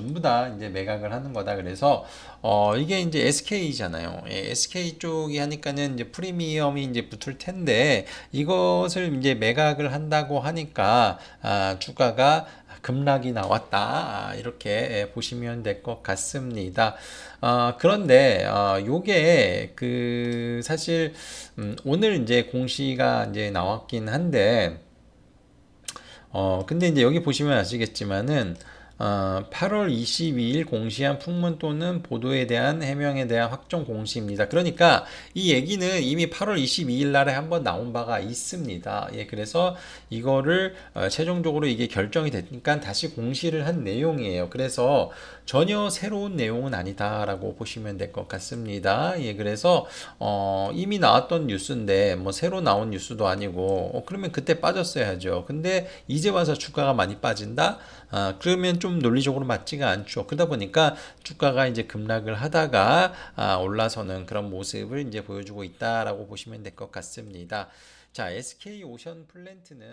전부 다 이제 매각을 하는 거다. 그래서 어 이게 이제 SK잖아요. 예, SK 쪽이 하니까는 이제 프리미엄이 이제 붙을 텐데 이것을 이제 매각을 한다고 하니까 아, 주가가 급락이 나왔다 아, 이렇게 예, 보시면 될 것 같습니다. 아, 그런데 어, 요게 그 사실 음, 오늘 이제 공시가 이제 나왔긴 한데 어, 근데 이제 여기 보시면 아시겠지만은, 어, 8월 22일 공시한 풍문 또는 보도에 대한 해명에 대한 확정 공시입니다. 그러니까 이 얘기는 이미 8월 22일 날에 한번 나온 바가 있습니다. 예, 그래서 이거를 어, 최종적으로 이게 결정이 됐으니까 다시 공시를 한 내용이에요. 그래서 전혀 새로운 내용은 아니다라고 보시면 될 것 같습니다. 예, 그래서 어, 이미 나왔던 뉴스인데 뭐 새로 나온 뉴스도 아니고 어, 그러면 그때 빠졌어야죠. 근데 이제 와서 주가가 많이 빠진다? 아, 그러면 좀 논리적으로 맞지가 않죠. 그러다 보니까 주가가 이제 급락을 하다가 아, 올라서는 그런 모습을 이제 보여주고 있다라고 보시면 될 것 같습니다. 자, SK 오션 플랜트는